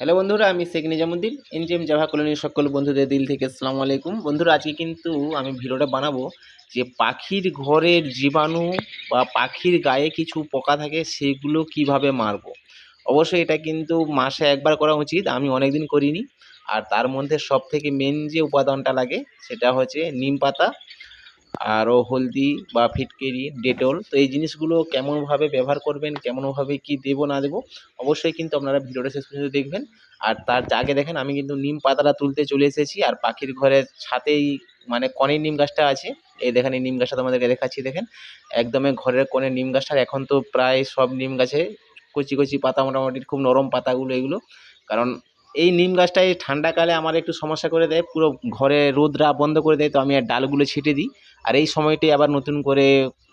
Hello বন্ধুরা, আমি Sheikh Nizamuddin NGM Java কলোনির সকল বন্ধুদের দিল থেকে আসসালামু আলাইকুম। বন্ধুরা, আজকে কিন্তু আমি ভিডিওটা বানাবো যে পাখির ঘরের জীবাণু বা পাখির গায়ে কিছু পোকা থাকে সেগুলো কীভাবে মারবো। অবশ্যই এটা কিন্তু মাসে একবার করা উচিত, আমি অনেক দিন করিনি। আর তার মধ্যে সব থেকে মেন যে উপাদানটা লাগে, সেটা হচ্ছে নিম পাতা। আরও হলদি বা ফিটকিরি, ডেটল, তো এই জিনিসগুলো কেমনভাবে ব্যবহার করবেন, কেমনভাবে কি দেবো, না দেবো, অবশ্যই কিন্তু আপনারা ভিডিওটা শেষ পর্যন্ত দেখবেন। আর তার আগে দেখেন, আমি কিন্তু নিম পাতাটা তুলতে চলে এসেছি, আর পাখির ঘরের ছাতেই মানে কনের নিম গাছটা আছে। এই দেখেন, এই নিম গাছটা তোমাদেরকে দেখাচ্ছি, দেখেন। একদমই ঘরের কোণে নিম গাছটার এখন তো প্রায় সব নিম গাছে কচি কচি পাতা মোটামুটি, খুব নরম পাতাগুলো এগুলো। কারণ এই নিম গাছটা এই ঠান্ডাকালে আমার একটু সমস্যা করে দেয়, পুরো ঘরে রোদরা বন্ধ করে দেয়, তো আমি আর ডালগুলো ছিটে দিই। আর এই সময়টি আবার নতুন করে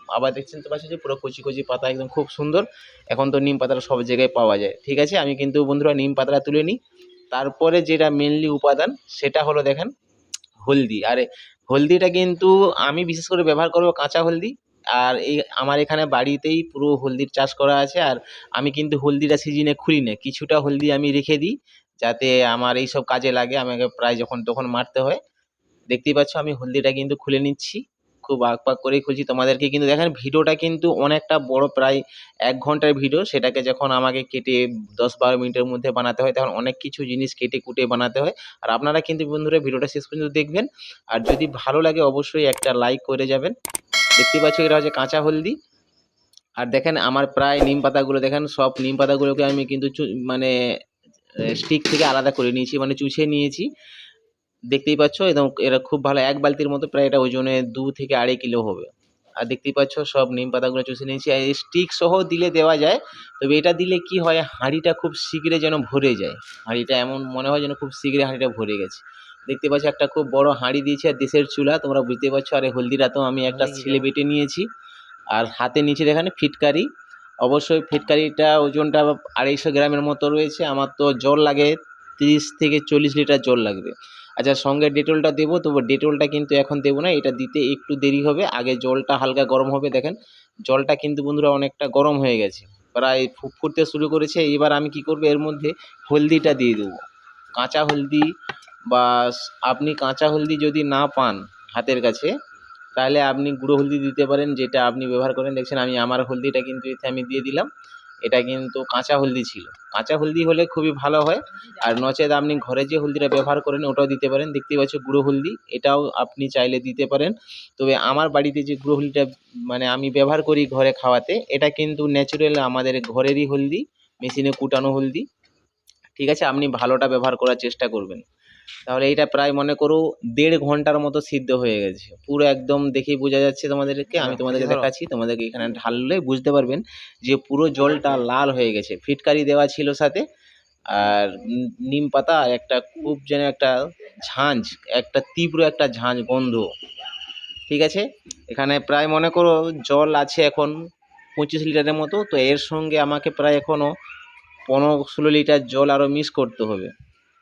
আবার দেখছেন তো পাচ্ছি যে পুরো কচি কচি পাতা একদম খুব সুন্দর, এখন তো নিম পাতাটা সব জায়গায় পাওয়া যায়। ঠিক আছে, আমি কিন্তু বন্ধুরা নিম পাতাটা তুলে নিই। তারপরে যেটা মেনলি উপাদান, সেটা হলো দেখেন হলদি। আর, হলদিটা কিন্তু আমি বিশেষ করে ব্যবহার করব কাঁচা হলদি। আর এই আমার এখানে বাড়িতেই পুরো হলদির চাষ করা আছে, আর আমি কিন্তু হলদিটা সিজনে খুলি না। কিছুটা হলদি আমি রেখে দিই যাতে আমার এই সব কাজে লাগে আমাকে প্রায় যখন তখন মারতে হয়। দেখতেই পাচ্ছ আমি হলদিটা কিন্তু খুলে নিচ্ছি। খুব আক পাক করেই খুলছি। তোমাদেরকে কিন্তু দেখেন, ভিডিওটা কিন্তু অনেকটা বড়, প্রায় এক ঘণ্টার ভিডিও। সেটাকে যখন আমাকে কেটে দশ বারো মিনিটের মধ্যে বানাতে হয়, তখন অনেক কিছু জিনিস কেটে কুটে বানাতে হয়। আর আপনারা কিন্তু বন্ধুরা ভিডিওটা শেষ পর্যন্ত দেখবেন। আর যদি ভালো লাগে অবশ্যই একটা লাইক করে যাবেন। দেখতে পাচ্ছ এটা হচ্ছে কাঁচা হলদি। আর দেখেন, আমার প্রায় নিম পাতাগুলো, দেখেন সব নিম পাতাগুলোকে আমি কিন্তু মানে স্টিক থেকে আলাদা করে নিয়েছি মানে চুষে নিয়েছি। দেখতেই পাচ্ছ একদম এরা খুব ভালো এক বালতির মতো প্রায় এটা ওজনে দু থেকে আড়াই কিলো হবে। আর দেখতেই পাচ্ছ সব নিম পাতাগুলো চুষে নিয়েছি। আর স্টিক সহ দিলে দেওয়া যায় তবে এটা দিলে কি হয় হাঁড়িটা খুব শীঘ্রে যেন ভরে যায়। হাঁড়িটা এমন মনে হয় যেন খুব শীঘ্রে হাঁড়িটা ভরে গেছে। দেখতে পাচ্ছ একটা খুব বড় হাঁড়ি দিয়েছি আর দেশের চুলা তোমরা বুঝতে পারছ। আর এই হলদিটা তো আমি একটা ছিলে বেটে নিয়েছি। আর হাতে নিচে দেখানে ফিটকারি অবশ্যই ফিটকারিটা ওজনটা আড়াইশো গ্রামের মতো রয়েছে। আমার তো জল লাগে তিরিশ থেকে চল্লিশ লিটার জল লাগবে। আচ্ছা সঙ্গে ডেটলটা দেবো তবু ডেটলটা কিন্তু এখন দেবো না, এটা দিতে একটু দেরি হবে। আগে জলটা হালকা গরম হবে, দেখেন। জলটা কিন্তু বন্ধুরা অনেকটা গরম হয়ে গেছে। প্রায় ফুটতে শুরু করেছে। এবার আমি কি করব, এর মধ্যে হলদিটা দিয়ে দেবো। কাঁচা হলদি বা আপনি কাঁচা হলদি যদি না পান হাতের কাছে তাহলে আপনি গুঁড়ো হলদি দিতে পারেন, যেটা আপনি ব্যবহার করেন। দেখছেন আমি, আমার হলদিটা কিন্তু এতে আমি দিয়ে দিলাম। এটা কিন্তু কাঁচা হলদি ছিল। কাঁচা হলদি হলে খুবই ভালো হয়। আর নচেত আপনি ঘরে যে হলদিটা ব্যবহার করেন, ওটাও দিতে পারেন। দেখতেই পাচ্ছ গুঁড়ো হলদি, এটাও আপনি চাইলে দিতে পারেন। তবে আমার বাড়িতে যে গুঁড়ো হলদিটা মানে আমি ব্যবহার করি ঘরে খাওয়াতে, এটা কিন্তু ন্যাচুরাল আমাদের ঘরেরই হলদি, মেশিনে কুটানো হলদি। ঠিক আছে, আপনি ভালোটা ব্যবহার করার চেষ্টা করবেন। তাহলে এইটা প্রায় মনে করো দেড় ঘণ্টার মতো সিদ্ধ হয়ে গেছে। পুরো একদম দেখেই বোঝা যাচ্ছে তোমাদেরকে আমি তোমাদেরকে দেখাচ্ছি তোমাদেরকে এখানে ঢাললে বুঝতে পারবেন যে পুরো জলটা লাল হয়ে গেছে। ফিটকারি দেওয়া ছিল সাথে আর নিম পাতা আর একটা খুব যেন একটা ঝাঁঝ একটা তীব্র একটা ঝাঁঝ গন্ধ। ঠিক আছে? এখানে প্রায় মনে করো জল আছে এখন পঁচিশ লিটারের মতো তো এর সঙ্গে আমাকে প্রায় এখনও পনেরো ষোলো লিটার জল আরও মিক্স করতে হবে।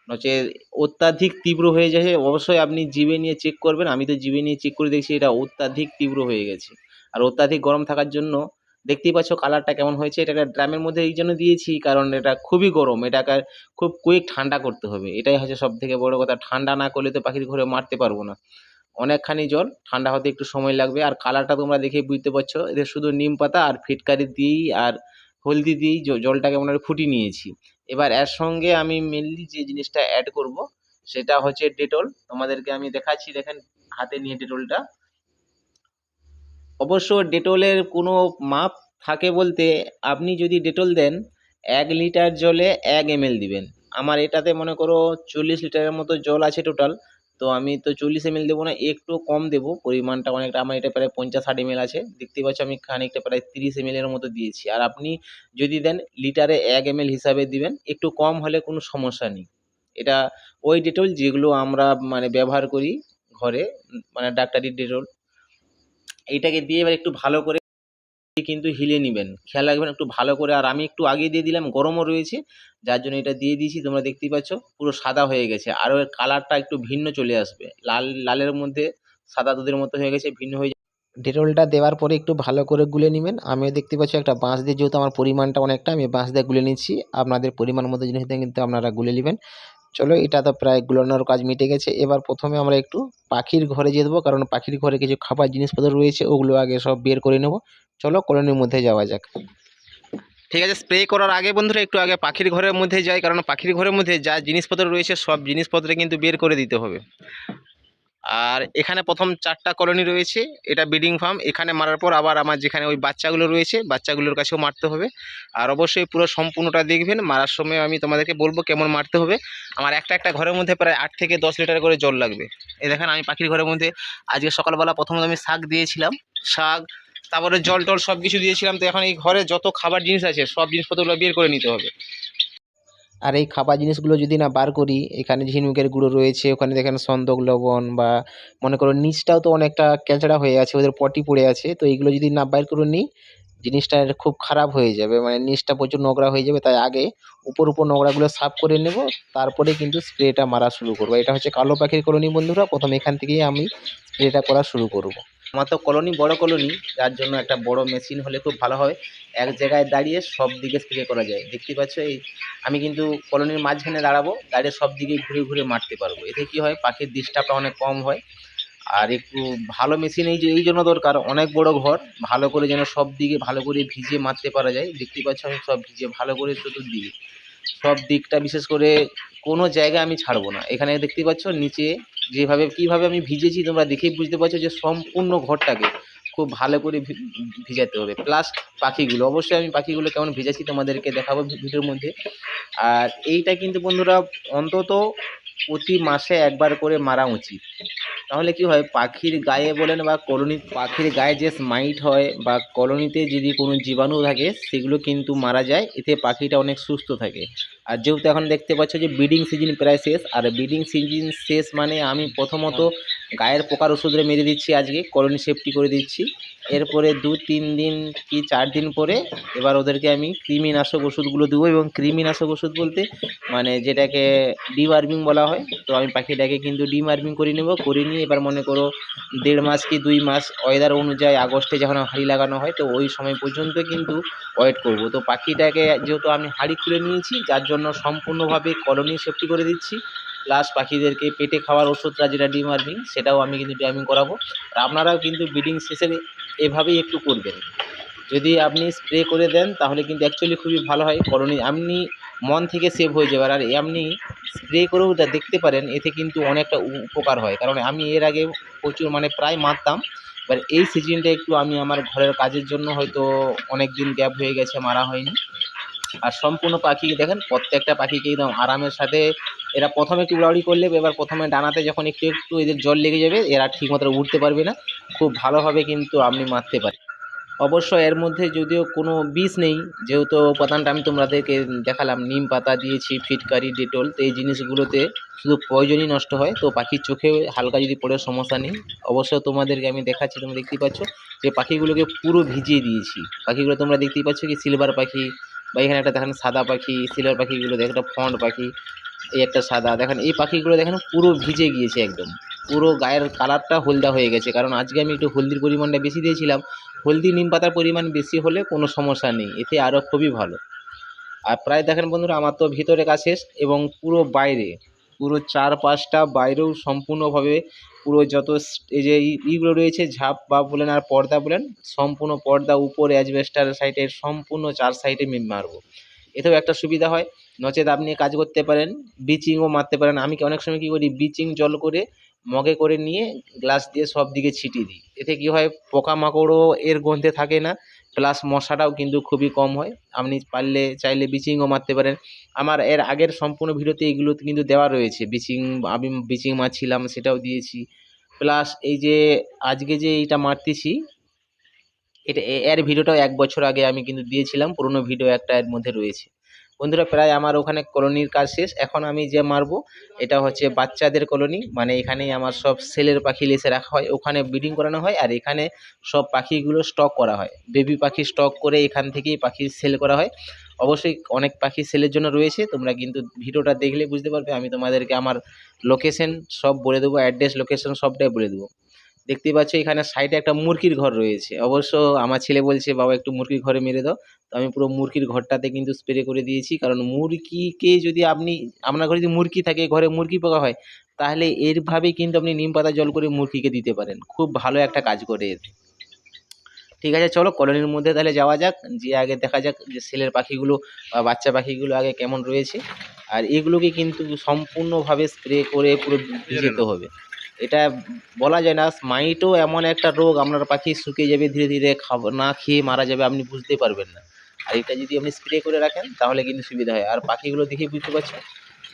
নচে অত্যাধিক তীব্র হয়ে যায় অবশ্যই আপনি জিভে নিয়ে চেক করবেন। আমি তো জিভে নিয়ে চেক করে দেখছি এটা অত্যাধিক তীব্র হয়ে গেছে। আর অত্যাধিক গরম থাকার জন্য দেখতেই পাচ্ছ কালারটা কেমন হয়েছে। এটা ড্রামের মধ্যে এই জন্য দিয়েছি কারণ এটা খুবই গরম। এটাকে খুব কুইক ঠান্ডা করতে হবে। এটাই হচ্ছে সব থেকে বড় কথা। ঠান্ডা না করলে তো পাখির ঘরে মারতে পারব না। অনেকখানি জল, ঠান্ডা হতে একটু সময় লাগবে। আর কালারটা তোমরা দেখেই বুঝতে পারছ। এদের শুধু নিম পাতা আর ফিটকারি দিয়েই আর হলদি দিয়েই জলটাকে মনে ফুটিয়ে নিয়েছি। এবার এর সঙ্গে আমি মেনলি যে জিনিসটা অ্যাড করব, সেটা হচ্ছে ডেটল। তোমাদেরকে আমি দেখাচ্ছি, দেখেন, হাতে নিয়ে ডেটলটা। অবশ্য ডেটলের কোনো মাপ থাকে বলতে, আপনি যদি ডেটল দেন, এক লিটার জলে এক এমএল দিবেন। আমার এটাতে মনে করো চল্লিশ লিটারের মতো জল আছে টোটাল তো আমি তো চল্লিশ এমএল দেবো না, একটু কম দেবো। পরিমাণটা অনেকটা, আমার এটা প্রায় পঞ্চাশ ষাট এমএল আছে। দেখতেই পাচ্ছ আমি খানিকটা প্রায় তিরিশ এমএল এর মতো দিয়েছি। আর আপনি যদি দেন লিটারে এক এমএল হিসাবে দিবেন, একটু কম হলে কোনো সমস্যা নেই। এটা ওই ডেটল যেগুলো আমরা মানে ব্যবহার করি ঘরে মানে ডাক্তারি ডেটল, এইটাকে দিয়ে এবার একটু ভালো করে কিন্তু হিলে নেবেন। খেয়াল রাখবেন, একটু ভালো করে। আর আমি একটু আগে দিয়ে দিলাম, গরমও রয়েছে, যার জন্য এটা দিয়ে দিয়েছি। তোমরা দেখতেই পাচ্ছ, পুরো সাদা হয়ে গেছে। আরও এর কালারটা একটু ভিন্ন চলে আসবে। লাল, লালের মধ্যে সাদা দুধের মতো হয়ে গেছে, ভিন্ন হয়ে ডেটলটা দেওয়ার পরে একটু ভালো করে গুলে নেবেন। আমিও দেখতে পাচ্ছি একটা বাঁশ দিয়ে, যেহেতু আমার পরিমাণটা অনেকটা, আমি বাঁশ দিয়ে গুলে নিচ্ছি। আপনাদের পরিমাণ মতো জিনিস দিয়ে কিন্তু আপনারা গুলে নেবেন। চলো, এটা তো প্রায় গুলানোর কাজ মিটে গেছে। এবার প্রথমে আমরা একটু পাখির ঘরে যেয়ে দেবো, কারণ পাখির ঘরে কিছু খাবার জিনিসপত্র রয়েছে, ওগুলো আগে সব বের করে নেব। চলো, কলোনির মধ্যে যাওয়া যাক। ঠিক আছে স্প্রে করার আগে বন্ধুরা, একটু আগে পাখির ঘরের মধ্যে যাই, কারণ পাখির ঘরের মধ্যে যা জিনিসপত্র রয়েছে, সব জিনিসপত্র কিন্তু বের করে দিতে হবে। আর এখানে প্রথম চারটা কলোনি রয়েছে, এটা ব্রিডিং ফার্ম। এখানে মারার পর আবার আমার যেখানে ওই বাচ্চাগুলো রয়েছে, বাচ্চাগুলোর কাছেও মারতে হবে। আর অবশ্যই পুরো সম্পূর্ণটা দেখবেন, মারার সময় আমি তোমাদেরকে বলব কেমন মারতে হবে। আমার একটা একটা ঘরের মধ্যে প্রায় আট থেকে দশ লিটার করে জল লাগবে। এই দেখেন আমি পাখির ঘরের মধ্যে আজকে সকালবেলা প্রথমত আমি শাক দিয়েছিলাম, শাক, তারপরে জল টল সব কিছু দিয়েছিলাম। তো এখন এই ঘরে যত খাবার জিনিস আছে, সব জিনিসপত্রগুলো বের করে নিতে হবে। আর এই খাবার জিনিসগুলো যদি না বার করি, এখানে ঝিনুকের গুঁড়ো রয়েছে, ওখানে দেখেন সন্দক লবণ বা মনে করো নিচটাও তো অনেকটা ক্যাঁচড়া হয়ে আছে, ওদের পটি পড়ে আছে, তো এইগুলো যদি না বাইর করে নিই, জিনিসটা খুব খারাপ হয়ে যাবে। মানে নিচটা প্রচুর নোংরা হয়ে যাবে, তাই আগে উপর উপর নোংরাগুলো সাফ করে নেব, তারপরে কিন্তু স্প্রেটা মারা শুরু করব। এটা হচ্ছে কালো পাখির কলোনি বন্ধুরা, প্রথম এখান থেকেই আমি স্প্রেটা করা শুরু করব। আমার তো কলোনি, বড় কলোনি, যার জন্য একটা বড় মেশিন হলে খুব ভালো হয়। এক জায়গায় দাঁড়িয়ে সব দিকে স্প্রে করা যায়। দেখতে পাচ্ছ এই, আমি কিন্তু কলোনির মাঝখানে দাঁড়াবো, দাঁড়িয়ে সব দিকে ঘুরে ঘুরে মারতে পারব। এতে কি হয়, পাখির ডিস্টার্বটা অনেক কম হয়। আর একটু ভালো মেশিন এই যে, এই জন্য দরকার, অনেক বড় ঘর, ভালো করে যেন সব দিকে ভালো করে ভিজিয়ে মারতে পারা যায়। দেখতে পাচ্ছ আমি সব ভিজিয়ে ভালো করে চতুর্দিকে। সব দিকটা বিশেষ করে কোনো জায়গা আমি ছাড়বো না। এখানে দেখতে পাচ্ছ নিচে যেভাবে, কীভাবে আমি ভিজেছি, তোমরা দেখেই বুঝতে পারছ যে সম্পূর্ণ ঘরটাকে খুব ভালো করে ভিজাতে হবে। প্লাস পাখিগুলো, অবশ্যই আমি পাখিগুলো কেমন ভিজেছি তোমাদেরকে দেখাবো ভিডিওর মধ্যে। আর এইটা কিন্তু বন্ধুরা অন্তত প্রতি মাসে একবার করে মারা উচিত। তাহলে কি হয়, পাখির গায়ে বলেন বা কলোনি, পাখির গায়ে যে স্মাইট হয় বা কলোনিতে যদি কোনো জীবাণু থাকে, সেগুলো কিন্তু মারা যায়। এতে পাখিটা অনেক সুস্থ থাকে। আর যেহেতু এখন দেখতে পাচ্ছ যে ব্রিডিং সিজন প্রায় শেষ, আর ব্রিডিং সিজন শেষ মানে আমি প্রথমত গায়ের পোকার ওষুধে মেরে দিচ্ছি আজকে কলোনি সেফটি করে দিচ্ছি। এরপরে দু, তিন দিন কি চার দিন পরে এবার ওদেরকে আমি কৃমিনাশক ওষুধগুলো দেবো এবং কৃমিনাশক ওষুধ বলতে মানে যেটাকে ডিওয়ার্মিং বলা হয়, তো আমি পাখিটাকে কিন্তু ডিওয়ার্মিং করে নেব, করে নিয়ে এবার মনে করো দেড় মাস কি দুই মাস ওয়েদার অনুযায়ী আগস্টে যখন হাঁড়ি লাগানো হয়, তো ওই সময় পর্যন্ত কিন্তু ওয়েট করব। তো পাখিটাকে যেহেতু আমি হাঁড়ি খুলে নিয়েছি, যার জন্য সম্পূর্ণভাবে কলোনি সেফটি করে দিচ্ছি। প্লাস পাখিদেরকে পেটে খাওয়ার ওষুধটা যেটা ডিওয়ার্মিং সেটাও আমি কিন্তু ডিওয়ার্মিং করাবো। আর আপনারাও কিন্তু ব্রিডিং শেষে এভাবেই একটু করবেন। যদি আপনি স্প্রে করে দেন, তাহলে কিন্তু অ্যাকচুয়ালি খুবই ভালো হয়। কলোনি আপনি মন থেকে সেভ হয়ে যাবে আর আপনি স্প্রে করেও যা দেখতে পারেন, এতে কিন্তু অনেকটা উপকার হয়। কারণ আমি এর আগে প্রচুর মানে প্রায় মারতাম। এবার এই সিজনটা একটু আমি আমার ঘরের কাজের জন্য হয়তো অনেক দিন গ্যাপ হয়ে গেছে, মারা হয়নি। আর সম্পূর্ণ পাখি দেখেন, প্রত্যেকটা পাখিকে একদম আরামের সাথে এরা প্রথমে একটু উড়াউড়ি করলে, এবার প্রথমে ডানাতে যখন একটু একটু এদের জল লেগে যাবে, এরা ঠিকমতো উঠতে পারবে না। খুব ভালোভাবে কিন্তু আপনি মারতে পারেন। অবশ্য এর মধ্যে যদিও কোনো বিষ নেই, যেহেতু উপাদানটা আমি তোমাদেরকে দেখালাম, নিম পাতা দিয়েছি, ফিটকারি, ডেটল, তো এই জিনিসগুলোতে শুধু প্রয়োজনই নষ্ট হয়। তো পাখির চোখে হালকা যদি পড়ে সমস্যা নেই। অবশ্য তোমাদেরকে আমি দেখাচ্ছি, তোমরা দেখতেই পাচ্ছ যে পাখিগুলোকে পুরো ভিজিয়ে দিয়েছি। পাখিগুলো তোমরা দেখতেই পাচ্ছ কি সিলভার পাখি বা এখানে একটা দেখেন সাদা পাখি, সিলভার পাখিগুলো দেখেন, একটা ফন্ট পাখি, এই একটা সাদা। দেখেন এই পাখিগুলো দেখেন পুরো ভিজে গিয়েছে একদম। পুরো গায়ের কালারটা হলদা হয়ে গেছে। কারণ আজকে আমি একটু হলদির পরিমাণটা বেশি দিয়েছিলাম। হলদি নিম পাতার পরিমাণ বেশি হলে কোনো সমস্যা নেই। এতে আরও খুবই ভালো। আর প্রায় দেখেন বন্ধুরা, আমার তো ভিতরে কাজ শেষ এবং পুরো বাইরে, পুরো চার পাঁচটা বাইরেও সম্পূর্ণভাবে পুরো যত এই যে ইগুলো রয়েছে, ঝাপ বা বলেন আর পর্দা বলেন, সম্পূর্ণ পর্দা উপরে অ্যাজবেস্টার সাইডে সম্পূর্ণ চার সাইডে মারবো। এতেও একটা সুবিধা হয়, নচেত আপনি কাজ করতে পারেন ব্লিচিংও মারতে পারেন। আমি অনেক সময় কী করি ব্লিচিং জল করে মগে করে নিয়ে গ্লাস দিয়ে সব দিকে ছিটিয়ে দিই। এতে কী হয়, পোকামাকড়ও এর গন্ধে থাকে না প্লাস মশাটাও কিন্তু খুবই কম হয়। আপনি পারলে চাইলে ব্লিচিংও মারতে পারেন। আমার এর আগের সম্পূর্ণ ভিডিওতে এইগুলো কিন্তু দেওয়া রয়েছে। ব্লিচিং আমি ব্লিচিং মারছিলাম, সেটাও দিয়েছি। প্লাস এই যে আজকে যে এইটা মারতেছি, এটা এর ভিডিওটাও এক বছর আগে আমি কিন্তু দিয়েছিলাম। পুরনো ভিডিও একটা এর মধ্যে রয়েছে। বন্ধুরা, প্রায় আমার ওখানে কলোনির কাজ শেষ। এখন আমি যে মারবো, এটা হচ্ছে বাচ্চাদের কলোনি। মানে এখানেই আমার সব সেলের পাখি লেসে রাখা হয়। ওখানে ব্রিডিং করানো হয় আর এখানে সব পাখিগুলো স্টক করা হয়। বেবি পাখি স্টক করে এখান থেকেই পাখি সেল করা হয়। অবশ্যই অনেক পাখি সেলের জন্য রয়েছে। তোমরা কিন্তু ভিডিওটা দেখলে বুঝতে পারবে। আমি তোমাদেরকে আমার লোকেশন সব বলে দেবো অ্যাড্রেস লোকেশন সবটাই বলে দেবো। দেখতেই পাচ্ছ এখানে সাইডে একটা মুরগির ঘর রয়েছে। অবশ্য আমার ছেলে বলছে, বাবা, একটু মুরগির ঘরে মেরে দাও। তো আমি পুরো মুরগির ঘরটাতে কিন্তু স্প্রে করে দিয়েছি। কারণ মুরগিকে যদি আপনি, আপনার ঘরে যদি মুরগি থাকে, ঘরে মুরগি পোকা হয়, তাহলে এরভাবেই কিন্তু আপনি নিম পাতা, জল করে মুরগিকে দিতে পারেন। খুব ভালো একটা কাজ করে এর ঠিক আছে, চলো কলোনির মধ্যে তাহলে যাওয়া যাক, যে আগে দেখা যাক যে ছেলের পাখিগুলো বা বাচ্চা পাখিগুলো আগে কেমন রয়েছে। আর এগুলোকে কিন্তু সম্পূর্ণভাবে স্প্রে করে পুরো ভিজাতে হবে। এটা বলা যায় না স্মাইটও এমন একটা রোগ, আপনার পাখি শুকিয়ে যাবে, ধীরে ধীরে খাবার না খেয়ে মারা যাবে, আপনি বুঝতে পারবেন না। আর এটা যদি আপনি স্প্রে করে রাখেন, তাহলে কিন্তু সুবিধা হয়। আর পাখিগুলো দেখে বুঝতে পারছেন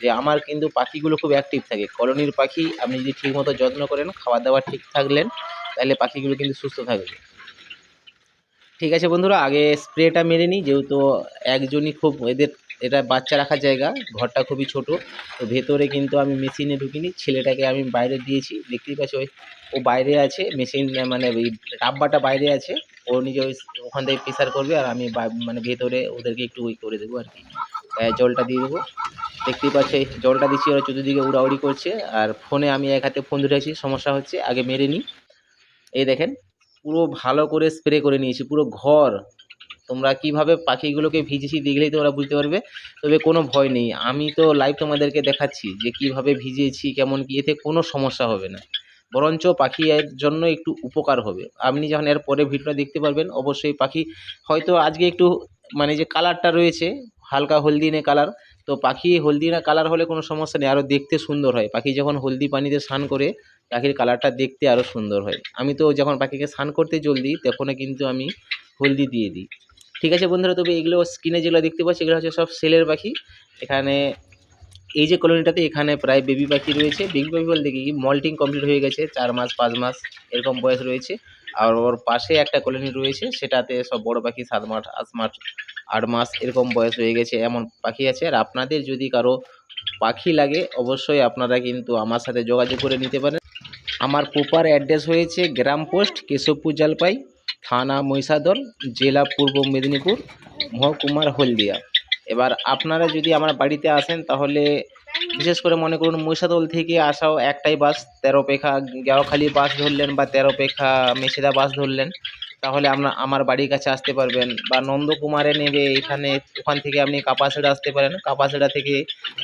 যে, আমার কিন্তু পাখিগুলো খুব অ্যাক্টিভ থাকে। কলোনির পাখি, আপনি যদি ঠিকমতো যত্ন করেন খাবার দাবার ঠিক থাকলেন, তাহলে পাখিগুলো কিন্তু সুস্থ থাকবে। ঠিক আছে বন্ধুরা, আগে স্প্রেটা মেরে নিই, যেহেতু একজনই খুব এদের এটা বাচ্চা রাখার জায়গা, ঘরটা খুবই ছোট। তো ভেতরে কিন্তু আমি মেশিনে ঢুকিনি, ছেলেটাকে আমি বাইরে দিয়েছি। দেখতেই পাচ্ছি, ওই, ও বাইরে আছে, মেশিন মানে ওই ডাব্বাটা বাইরে আছে। ও নিজে ওই ওখান থেকে প্রেসার করবে আর আমি মানে ভেতরে ওদেরকে একটু ওই করে দেবো আর কি। জলটা দিয়ে দেবো। দেখতেই পাচ্ছি জলটা দিচ্ছি, ওরা চতুর্দিকে উড়াউড়ি করছে। আর ফোনে আমি এক হাতে ফোন ধরে আছি সমস্যা হচ্ছে, আগে মেরে নিই। এই দেখেন, পুরো ভালো করে স্প্রে করে নিয়েছি, পুরো ঘর। তোমরা কীভাবে পাখিগুলোকে ভিজেছি দেখলেই তোমরা বুঝতে পারবে। তবে কোনো ভয় নেই। আমি তো লাইভ তোমাদেরকে দেখাচ্ছি যে কীভাবে ভিজিয়েছি, কেমন কি, এতে কোনো সমস্যা হবে না। বরঞ্চ পাখি এর জন্য একটু উপকার হবে। আপনি যখন এর পরে ভিডিওটা দেখতে পারবেন, অবশ্যই পাখি হয়তো আজকে একটু মানে যে কালারটা রয়েছে, হালকা হলদিনে কালার তো পাখি হলদিনা কালার হলে কোনো সমস্যা নেই। আরও দেখতে সুন্দর হয়। পাখি যখন হলদি পানিতে স্নান করে, পাখির কালারটা দেখতে আরও সুন্দর হয়। আমি তো যখন পাখিকে স্নান করতে জল দিই তখনও কিন্তু আমি হলদি দিয়ে দিই। ঠিক আছে বন্ধুরা, তবে এগুলো স্ক্রিনে যেগুলো দেখতে পাচ্ছি, এগুলো হচ্ছে সব সেলের পাখি। এখানে এই যে কলোনিটাতে এখানে প্রায় বেবি পাখি রয়েছে। বেবি পাখি বলতে কি মল্টিং কমপ্লিট হয়ে গেছে, চার মাস, পাঁচ মাস এরকম বয়স রয়েছে। আর ওর পাশে একটা কলোনি রয়েছে, সেটাতে সব বড় পাখি সাত মাস, আট মাস আট মাস এরকম বয়স হয়ে গেছে এমন পাখি আছে। আর আপনাদের যদি কারও পাখি লাগে, অবশ্যই আপনারা কিন্তু আমার সাথে যোগাযোগ করে নিতে পারেন। আমার প্রপার অ্যাড্রেস হয়েছে গ্রাম পোস্ট কেশবপুর জলপাই থানা মহিষাদল, জেলা পূর্ব মেদিনীপুর, মহকুমার হলদিয়া। এবার আপনারা যদি আমার বাড়িতে আসেন, তাহলে বিশেষ করে মনে করুন মহিষাদল থেকে আসাও একটাই বাস, তেরো পেখা গেওয়াখালি বাস ধরলেন বা তেরো পেখা, মেছেদা বাস ধরলেন। তাহলে আপনার আমার বাড়ির কাছে আসতে পারবেন বা নন্দকুমারে নেবে এখানে ওখান থেকে আপনি কাপাসেড়া আসতে পারেন। কাপাসেড়া থেকে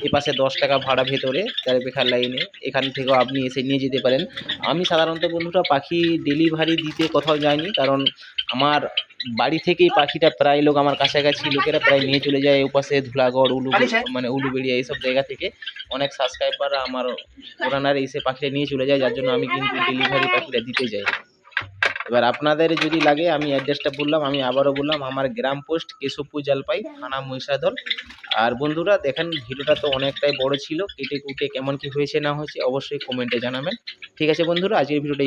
এ পাশে দশ টাকা ভাড়া ভেতরে তেরো পেখার লাইনে। এখান থেকেও আপনি এসে নিয়ে যেতে পারেন। আমি সাধারণত বন্ধুরা পাখি ডেলিভারি দিতে কোথাও যাইনি কারণ আমার বাড়ি থেকেই পাখিটা প্রায় লোক আমার কাছাকাছি লোকেরা প্রায় নিয়ে চলে যায় ওপাশে ধুলাগড় উলু মানে উলুবেড়িয়া এইসব জায়গা থেকে। অনেক সাবস্ক্রাইবার আমার ওরানার এসে পাখিটা নিয়ে চলে যায় যার জন্য আমি কিন্তু ডেলিভারি পাখিটা দিতে যাই। এবার আপনাদের যদি লাগে, আমি অ্যাড্রেসটা বললাম, আমি আবারও বললাম, আমার গ্রাম পোস্ট কেশবপুর জলপাই, থানা মহিষাদল আর বন্ধুরা, দেখেন, ভিডিওটা তো অনেকটাই বড় ছিল, কেটে কুটে কেমন কি হয়েছে না হয়েছে, অবশ্যই কমেন্টে জানাবেন ঠিক আছে বন্ধুরা, আজকের ভিডিওটা।